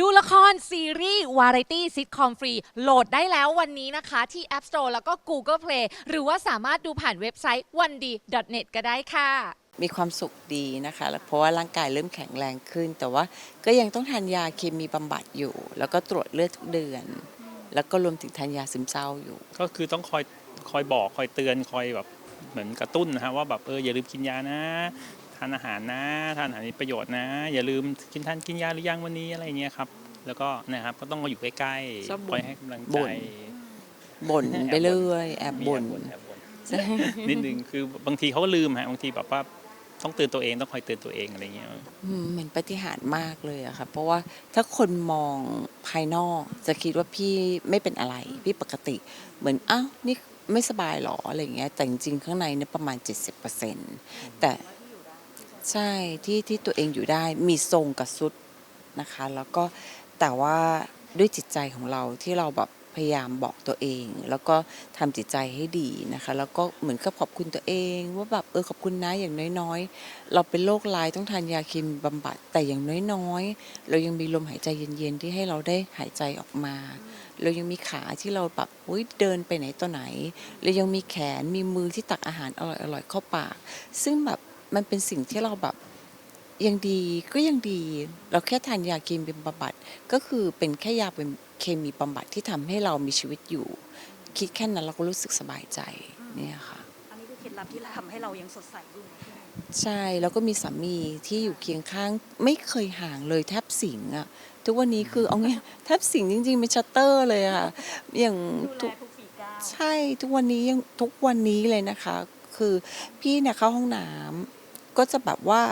ดูละครซีรีส์วาไรตี้ซิทคอมฟรีโหลดได้แล้ววันนี้นะคะที่ App Store แล้วก็ Google Play หรือว่าสามารถดูผ่านเว็บไซต์ one d net ก็ได้ค่ะ มีความสุขดีนะคะแล้วเพราะว่าร่างกายเริ่มแข็งแรงขึ้น แต่ว่าก็ยังต้องทานยาเคมีบำบัดอยู่ แล้วก็ตรวจเลือดทุกเดือน แล้วก็รวมถึงทานยาซึมเศร้าอยู่ ก็คือต้องคอยคอยบอกคอยเตือนคอยแบบเหมือนกระตุ้นนะฮะว่าแบบเอออย่าลืมกินยานะ ทานอาหารนะ ทานอาหารมีประโยชน์นะ อย่าลืมกินทานกินยาหรือยังวันนี้อะไรเงี้ยครับ แล้วก็นะครับก็ต้องมาอยู่ใกล้ชอบๆบ่นคอยให้กำลังบ่ใจนบ่นไปเรื่อยแอบมีบ่นแอบบ่นใช่นิดนึงคือบางทีเขาก็ลืมฮะบางทีแบบว่าต้องเตือนตัวเองต้องคอยเตือนตัวเองอะไรเงี้ยอืมเหมือนปาฏิหารย์มากเลยอะค่ะเพราะว่าถ้าคนมองภายนอกจะคิดว่าพี่ไม่เป็นอะไรพี่ปกติ เหมือนอ้าวนี่ไม่สบายหรออะไรอย่างเงี้ยแต่จริงๆข้างในเนี่ยประมาณ 70%แต่ ใช่ที่ที่ตัวเองอยู่ได้มีทรงกับสุดนะคะ แล้วก็แต่ว่าด้วยจิตใจของเราที่เราแบบพยายามบอกตัวเอง แล้วก็ทำจิตใจให้ดีนะคะ แล้วก็เหมือนกับขอบคุณตัวเอง ว่าแบบเออขอบคุณนะอย่างน้อยๆ เราเป็นโรคร้ายต้องทานยาเคมีบำบัดแต่อย่างน้อยๆ เรายังมีลมหายใจเย็นๆที่ให้เราได้หายใจออกมา เรายังมีขาที่เราแบบเดินไปไหนต่อไหนเรายังมีแขนมีมือที่ตักอาหารอร่อยๆเข้าปาก ซึ่งแบบ มันเป็นสิ่งที่เราแบบยังดีก็ยังดี เราแค่ทานยาเคมีบำบัดก็คือเป็นแค่ยาเป็นเคมีบำบัดที่ทำให้เรามีชีวิตอยู่ คิดแค่นั้นเราก็รู้สึกสบายใจเนี่ยค่ะ อันนี้คือเคล็ดลับที่ทำให้เรายังสดใสอยู่ใช่แล้วก็มีสามีที่อยู่เคียงข้างไม่เคยห่างเลยแทบสิงอะทุกวันนี้คือเอาไงแทบสิงจริงๆเป็นชัตเตอร์เลยอะอย่างดูทุแลกทุกฝีก้าวใช่ทุกวันนี้ยังทุกวันนี้เลยนะคะ คือพี่เนี่ยเข้าห้องน้ำ ก็จะแบบว่า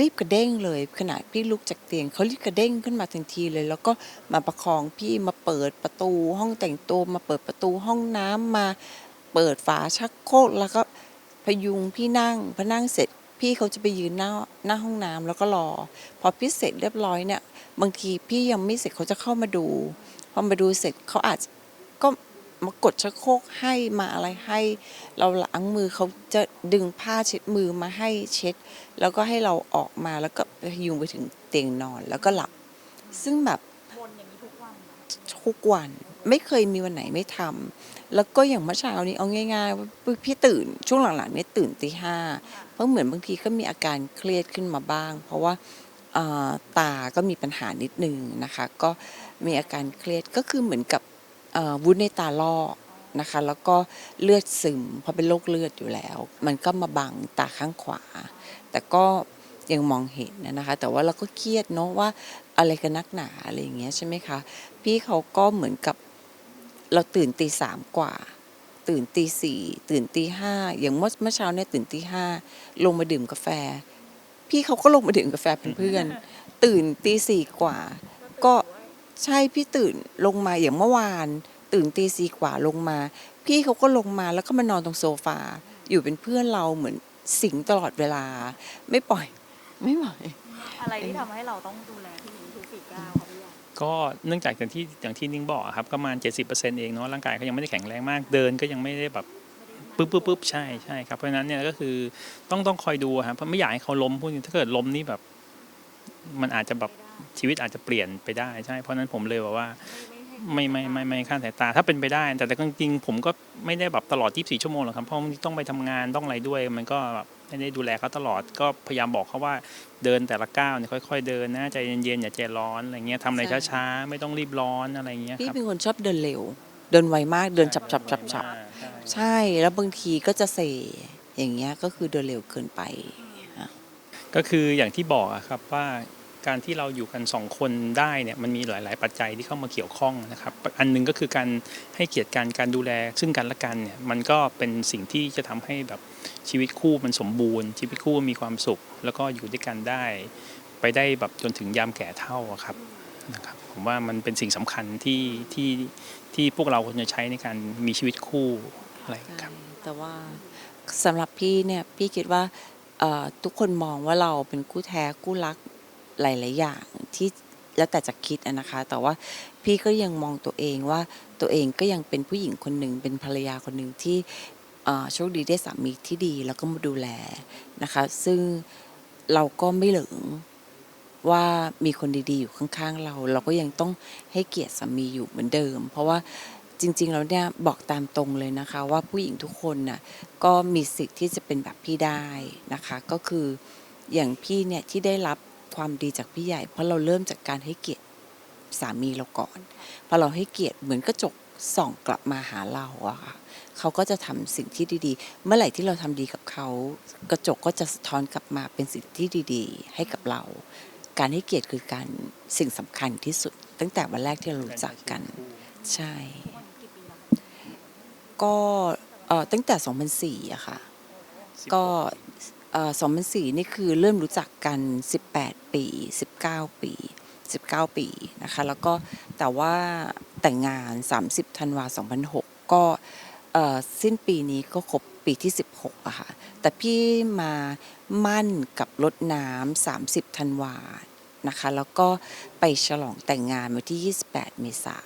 รีบกระเด้งเลยขณะพี่ลุกจากเตียงเขารีบกระเด้งขึ้นมาทันทีเลย แล้วก็มาประคองพี่มาเปิดประตูห้องแต่งตัวมาเปิดประตูห้องน้ำมาเปิดฝาชักโครกแล้วก็พยุงพี่นั่งพอนั่งเสร็จพี่เขาจะไปยืนหน้าหน้าห้องน้ำแล้วก็รอ พอพี่เสร็จเรียบร้อยเนี่ย บางทีพี่ยังไม่เสร็จเขาจะเข้ามาดู พอมาดูเสร็จเขาอาจจะก็ มากดชักโครกให้มาอะไรให้ เราล้างมือเขาจะดึงผ้าเช็ดมือมาให้เช็ด แล้วก็ให้เราออกมาแล้วก็พยุงไปถึงเตียงนอนแล้วก็หลับ ซึ่งแบบวนอย่างนี้ทุกวันนะทุกวันไม่เคยมีวันไหนไม่ทำแล้วก็อย่างเมื่อเช้านี้เอาง่ายๆว่าพี่ตื่นช่วงหลังๆเนี่ยตื่นตีห้าเพราะเหมือนบางทีก็มีอาการเครียดขึ้นมาบ้าง เพราะว่าเอ่อตาก็มีปัญหานิดนึงนะคะ ก็มีอาการเครียดก็คือเหมือนกับเอ่อ วุ้นในตาลอกนะคะ แล้วก็เลือดซึมเพราะเป็นโรคเลือดอยู่แล้ว มันก็มาบังตาข้างขวา แต่ก็ยังมองเห็นนะคะ แต่ว่าเราก็เครียดเนาะว่าอะไรกันนักหนาอะไรอย่างเงี้ยใช่ไหมคะ พี่เขาก็เหมือนกับเราตื่นตีสามกว่า ตื่นตีสี่ตื่นตีห้าอย่างเมื่อเมื่อเช้าเนี่ยตื่นตีห้าลงมาดื่มกาแฟ พี่เขาก็ลงมาดื่มกาแฟเป็นเพื่อน ตื่นตีสี่กว่า ก็ ใช่พี่ตื่นลงมาอย่างเมื่อวาน ตื่นตีสี่กว่าลงมา พี่เขาก็ลงมาแล้วก็มานอนตรงโซฟา อยู่เป็นเพื่อนเราเหมือนสิงตลอดเวลา ไม่ปล่อย ไม่ปล่อย อะไรที่ทำให้เราต้องดูแลพี่นิ้งทุกฝีก้าวครับพี่ยาก็เนื่องจากอย่างที่อย่างที่นิ้งบอกอะครับก็ประมาณ 70%เองเนาะร่างกายเขายังไม่ได้แข็งแรงมากเดินก็ยังไม่ได้แบบปึ๊บปึ๊บปึ๊บใช่ใช่ครับเพราะฉะนั้นเนี่ยก็คือต้องต้องคอยดูอะครับเพราะไม่อยากให้เขาล้มพวกนี้ถ้าเกิดล้มนี่แบบ มันอาจจะแบบ ชีวิตอาจจะเปลี่ยนไปได้ใช่เพราะฉะนั้นผมเลยบอกว่าไม่ไม่ไม่ไม่ข้ามสายตาถ้าเป็นไปได้ แต่แต่ก็จริงๆผมก็ไม่ได้แบบตลอด 24 ชั่วโมงหรอกครับเพราะมันต้องไปทำงานต้องอะไรด้วย มันก็แบบไม่ได้ดูแลเขาตลอดก็พยายามบอกเขาว่าเดินแต่ละก้าวเนี่ยค่อย ๆ เดินนะใจเย็นๆอย่าใจร้อนอะไรเงี้ยทำอะไรใช่ช้าๆไม่ต้องรีบร้อนอะไรเงี้ยพี่ครับเป็นคนชอบเดินเร็ว เดินไวมากเดินจับจับจับจับใช่ใช่ใช่แล้วบางทีก็จะเซอย่างเงี้ยก็คือเดินเร็วเกินไป ก็คืออย่างที่บอกอะครับว่า การที่เราอยู่กันสองคนได้เนี่ยมันมีหลาย ๆ ปัจจัยที่เข้ามาเกี่ยวข้องนะครับอันหนึงก็คือการให้เกียรติกันการดูแล ซึ่งกันและกันเนี่ยมันก็เป็นสิ่งที่จะทำให้แบบชีวิตคู่มันสมบูรณ์ ชีวิตคู่มีความสุข แล้วก็อยู่ด้วยกันได้ ไปได้แบบจนถึงยามแก่เท่าครับนะครับผมว่ามันเป็นสิ่งสำคัญที่ที่ที่พวกเราควรจะใช้ในการมีชีวิตคู่อะไรครับแต่ว่าสำหรับพี่เนี่ยพี่คิดว่าทุกคนมองว่าเราเป็นคู่แท้คู่รัก หลาย ๆ อย่างที่แล้วแต่จะคิดนะคะ แต่ว่าพี่ก็ยังมองตัวเองว่าตัวเองก็ยังเป็นผู้หญิงคนหนึ่งเป็นภรรยาคนหนึ่งที่โชคดีได้สามีที่ดีแล้วก็มาดูแลนะคะ ซึ่งเราก็ไม่เหลิงว่ามีคนดี ๆ อยู่ข้าง ๆ เรา เราก็ยังต้องให้เกียรติสามีอยู่เหมือนเดิม เพราะว่าจริง ๆ แล้วเนี่ยบอกตามตรงเลยนะคะ ว่าผู้หญิงทุกคนน่ะก็มีสิทธิ์ที่จะเป็นแบบพี่ได้นะคะ ก็คืออย่างพี่เนี่ยที่ได้รับ ความดีจากพี่ใหญ่ เพราะเราเริ่มจากการให้เกียรติสามีเราก่อนพอเราให้เกียรติเหมือนกระจกส่องกลับมาหาเราอะค่ะเขาก็จะทำสิ่งที่ดีๆ เมื่อไหร่ที่เราทำดีกับเขา กระจกก็จะสะท้อนกลับมาเป็นสิ่งที่ดีๆ ให้กับเรา การให้เกียรติคือการสิ่งสำคัญที่สุด ตั้งแต่วันแรกที่เรารู้จักกัน ใช่ ก็เอ่อตั้งแต่ 2004อะค่ะ ก็ เอ่อ2004นี่คือเริ่มรู้จักกัน 18 ปี 19 ปี 19 ปีนะคะ แล้วก็แต่ว่าแต่งงาน 30ธันวา2006 ก็สิ้นปีนี้ก็ครบปีที่ 16อะค่ะ แต่พี่มามั่นกับรถน้ำ30ธันวานะคะ แล้วก็ไปฉลองแต่งงานวันที่ 28 เมษา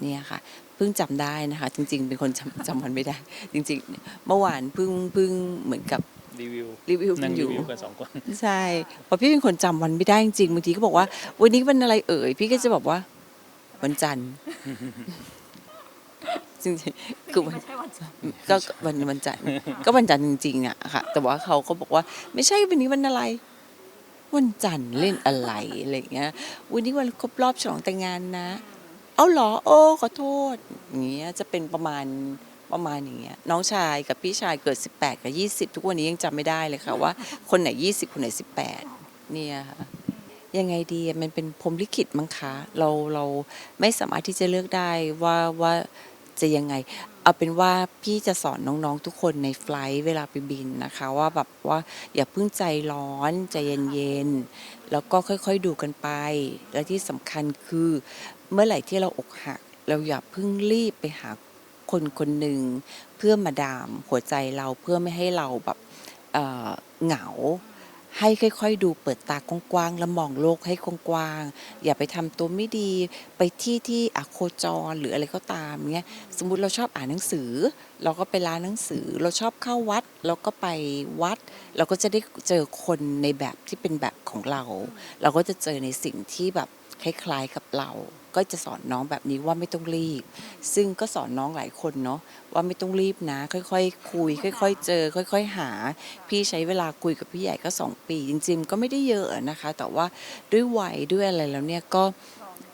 เนี่ยค่ะเพิ่งจำได้นะคะ จริง ๆ เป็นคนจำจำวันไม่ได้ จริง ๆ เมื่อวานเพิ่งเพิ่งเหมือนกับ รีวิวรีวิวนั่กังนอรียู่ วิวกันสองคน ใช่เพราะพี่เป็นคนจำวันไม่ได้จริงๆบางทีก็บอกว่า วันนี้วันอะไรเอ่ย พี่ก็จะบอกว่า วันจันทร์จริงๆคือวัน ไม่ใช่วันจันทร์ก็วันวันจันทร์ก็วันจันทร์จริงๆอะค่ะ แต่ว่าเขาก็บอกว่า ไม่ใช่วันนี้วันอะไร วันจันทร์เล่นอะไรอะไรอย่างเงี้ย วันนี้วันครบรอบฉลองแต่งงานนะ เอาเหรอ โอ้ขอโทษอย่างเงี้ยจะเป็นประมาณ ประมาณอย่างเงี้ยน้องชายกับพี่ชายเกิด 18 กับ 20 ทุกวันนี้ยังจำไม่ได้เลยค่ะว่า คนไหน 20 คนไหน 18 เนี่ยค่ะยังไงดีอะมันเป็นพรหมลิขิตมั้งคะเราเราไม่สามารถที่จะเลือกได้ว่าว่าจะยังไง เอาเป็นว่าพี่จะสอนน้องๆทุกคนในไฟลท์เวลาไปบินนะคะ ว่าแบบว่าอย่าเพิ่งใจร้อนใจเย็นๆแล้วก็ค่อยๆดูกันไป และที่สำคัญคือเมื่อไหร่ที่เราอกหัก เราอย่าเพิ่งรีบไปหา คนคนหนึ่งเพื่อมาดามหัวใจเราเพื่อไม่ให้เราแบบเหงา ให้ค่อยๆ ดูเปิดตากว้างๆแล้วมองโลกให้กว้างๆอย่าไปทำตัวไม่ดีไปที่ที่อโคจรหรืออะไรก็ตามเงี้ยสมมุติเราชอบอ่านหนังสือ เราก็ไปร้านหนังสือ เราชอบเข้าวัด เราก็ไปวัด เราก็จะได้เจอคนในแบบที่เป็นแบบของเรา เราก็จะเจอในสิ่งที่แบบคล้ายๆกับเราก็จะสอนน้องแบบนี้ว่าไม่ต้องรีบ ซึ่งก็สอนน้องหลายคนเนาะว่าไม่ต้องรีบนะ ค่อยๆคุย ค่อย ๆ เจอ ค่อย ๆ หา พี่ใช้เวลาคุยกับพี่ใหญ่ก็สองปี จริง ๆ ก็ไม่ได้เยอะนะคะ แต่ว่าด้วยวัยด้วยอะไรแล้วเนี่ยก็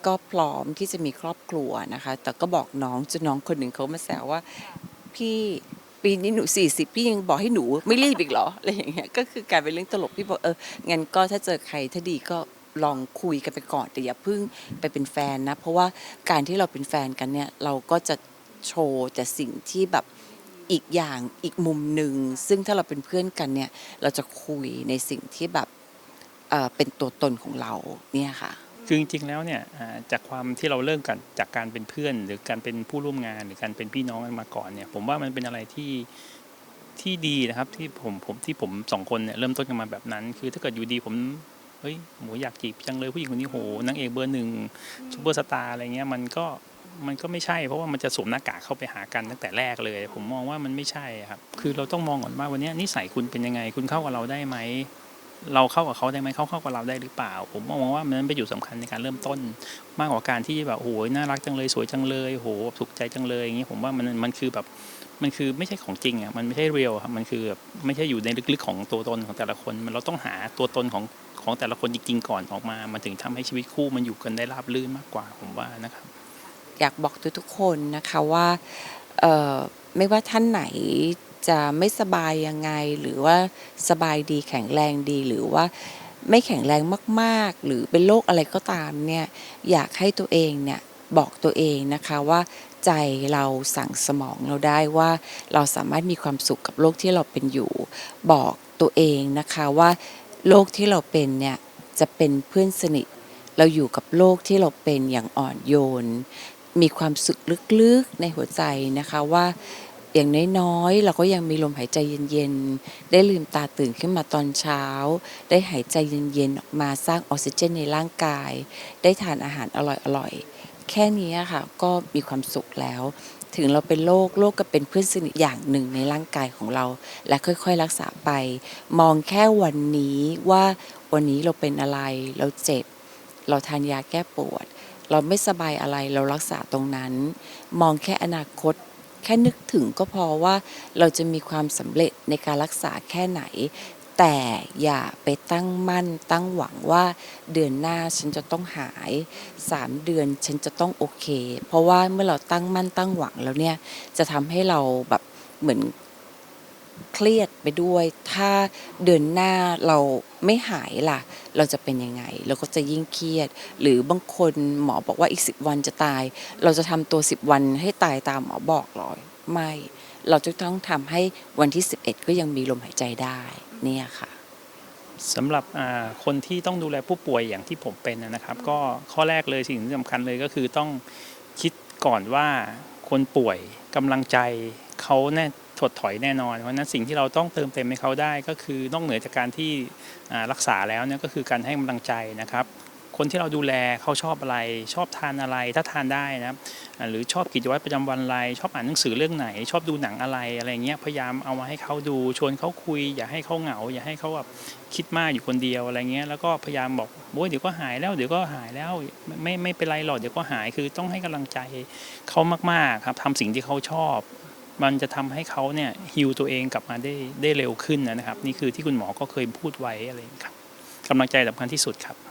ก็พร้อมที่จะมีครอบครัวนะคะ แต่ก็บอกน้องจนน้องคนหนึ่งเขามาแซวว่าพี่ปีนี้หนูสี่สิบพี่ยังบอกให้หนูไม่รีบอีกเหรออะไรอย่างเงี้ยก็คือกลายเป็นเรื่องตลกพี่บอกเอองั้นก็ถ้าเจอใครถ้าดีก็ ลองคุยกันไปก่อนแต่อย่าเพิ่งไปเป็นแฟนนะ เพราะว่าการที่เราเป็นแฟนกันเนี่ยเราก็จะโชว์แต่สิ่งที่แบบอีกอย่างอีกมุมหนึ่งซึ่งถ้าเราเป็นเพื่อนกันเนี่ย เราจะคุยในสิ่งที่แบบเอ่อเป็นตัวตนของเราเนี่ยค่ะ คือจริงๆแล้วเนี่ยอ่าจากความที่เราเริ่มกันจากการเป็นเพื่อน หรือการเป็นผู้ร่วมงานหรือการเป็นพี่น้องกันมาก่อนเนี่ยผมว่ามันเป็นอะไรที่ที่ดีนะครับที่ผมผมที่ผมสองคนเนี่ยเริ่มต้นกันมาแบบนั้น คือถ้าเกิดอยู่ดีผม เฮ้ยหมูอยากจีบจังเลยผู้หญิงคนนี้โหนางเอกเบอร์หนึ่งซูเปอร์สตาร์อะไรเงี้ยมันก็มันก็ไม่ใช่ เพราะว่ามันจะสวมหน้ากากเข้าไปหากันตั้งแต่แรกเลย ผมมองว่ามันไม่ใช่ครับคือเราต้องมองก่อนว่าวันเนี้ยนิสัยคุณเป็นยังไง คุณเข้ากับเราได้ไหมเราเข้ากับเขาได้ไหมเขาเข้ากับเราได้หรือเปล่า ผมมองว่ามันเป็นอยู่สำคัญในการเริ่มต้น มากกว่าการที่แบบโอ้โหน่ารักจังเลยสวยจังเลยโหถูกใจจังเลยอย่างนี้ผมว่ามันมันคือแบบมันคือไม่ใช่ของจริงอะมันไม่ใช่เรียลครับมันคือแบบไม่ใช่อยู่ในลึกๆของตัวตนของแต่ละคน มันเราต้องหาตัวตนของ ของแต่ละคนจริงๆก่อนออกมา มันถึงทำให้ชีวิตคู่มันอยู่กันได้ราบรื่นมากกว่าผมว่านะครับ อยากบอกทุกๆคนนะคะว่าไม่ว่าท่านไหนจะไม่สบายยังไง หรือว่าสบายดีแข็งแรงดีหรือว่าไม่แข็งแรงมากๆ หรือเป็นโรคอะไรก็ตามเนี่ยอยากให้ตัวเองเนี่ยบอกตัวเองนะคะว่าใจเราสั่งสมองเราได้ว่าเราสามารถมีความสุขกับโรคที่เราเป็นอยู่ บอกตัวเองนะคะว่า โรคที่เราเป็นเนี่ยจะเป็นเพื่อนสนิท เราอยู่กับโลกที่เราเป็นอย่างอ่อนโยน มีความสุขลึกๆในหัวใจนะคะว่าอย่างน้อยๆ เราก็ยังมีลมหายใจเย็นๆ ได้ลืมตาตื่นขึ้นมาตอนเช้า ได้หายใจเย็นๆ ออกมาสร้างออกซิเจนในร่างกาย ได้ทานอาหารอร่อยๆ แค่นี้ค่ะก็มีความสุขแล้ว ถึงเราเป็นโรคโรคก็เป็นเพื่อนสนิทอย่างหนึ่งในร่างกายของเรา และค่อยๆรักษาไป มองแค่วันนี้ว่าวันนี้เราเป็นอะไร เราเจ็บ เราทานยาแก้ปวด เราไม่สบายอะไรเรารักษาตรงนั้น มองแค่อนาคต แค่นึกถึงก็พอว่าเราจะมีความสำเร็จในการรักษาแค่ไหน แต่อย่าไปตั้งมั่นตั้งหวังว่าเดือนหน้าฉันจะต้องหายสามเดือนฉันจะต้องโอเค เพราะว่าเมื่อเราตั้งมั่นตั้งหวังแล้วเนี่ยจะทำให้เราแบบเหมือนเครียดไปด้วย ถ้าเดือนหน้าเราไม่หายล่ะ เราจะเป็นยังไง เราก็จะยิ่งเครียด หรือบางคนหมอบอกว่าอีกสิบวันจะตาย เราจะทำตัวสิบวันให้ตายตามหมอบอกหรอไม่ เราจะต้องทำให้วันที่ 11 ก็ยังมีลมหายใจได้ เนี่ยค่ะสำหรับอ่าคนที่ต้องดูแลผู้ป่วยอย่างที่ผมเป็นนะครับ ก็ข้อแรกเลยสิ่งที่สำคัญเลยก็คือต้องคิดก่อนว่าคนป่วยกำลังใจเขาแน่ถดถอยแน่นอน เพราะฉะนั้นสิ่งที่เราต้องเติมเต็มให้เขาได้ ก็คือนอกเหนือจากการที่อ่ารักษาแล้วเนี่ยก็คือการให้กำลังใจนะครับ คนที่เราดูแลเขาชอบอะไร ชอบทานอะไรถ้าทานได้นะครับหรือชอบกิจวัตรประจำวันอะไร ชอบอ่านหนังสือเรื่องไหน ชอบดูหนังอะไรอะไรเงี้ยพยายามเอามาให้เขาดูชวนเขาคุย อย่าให้เขาเหงา อย่าให้เขาแบบคิดมากอยู่คนเดียวอะไรเงี้ยแล้วก็พยายามบอกโอ้ยเดี๋ยวก็หายแล้วเดี๋ยวก็หายแล้วไม่ไม่เป็นไรหรอกเดี๋ยวก็หายคือต้องให้กำลังใจเขามากๆครับทำสิ่งที่เขาชอบ มันจะทำให้เขาเนี่ยฮิวตัวเองกลับมาได้ได้เร็วขึ้นนะครับ นี่คือที่คุณหมอก็เคยพูดไว้อะไรอย่างนี้ครับกำลังใจสำคัญที่สุดครับ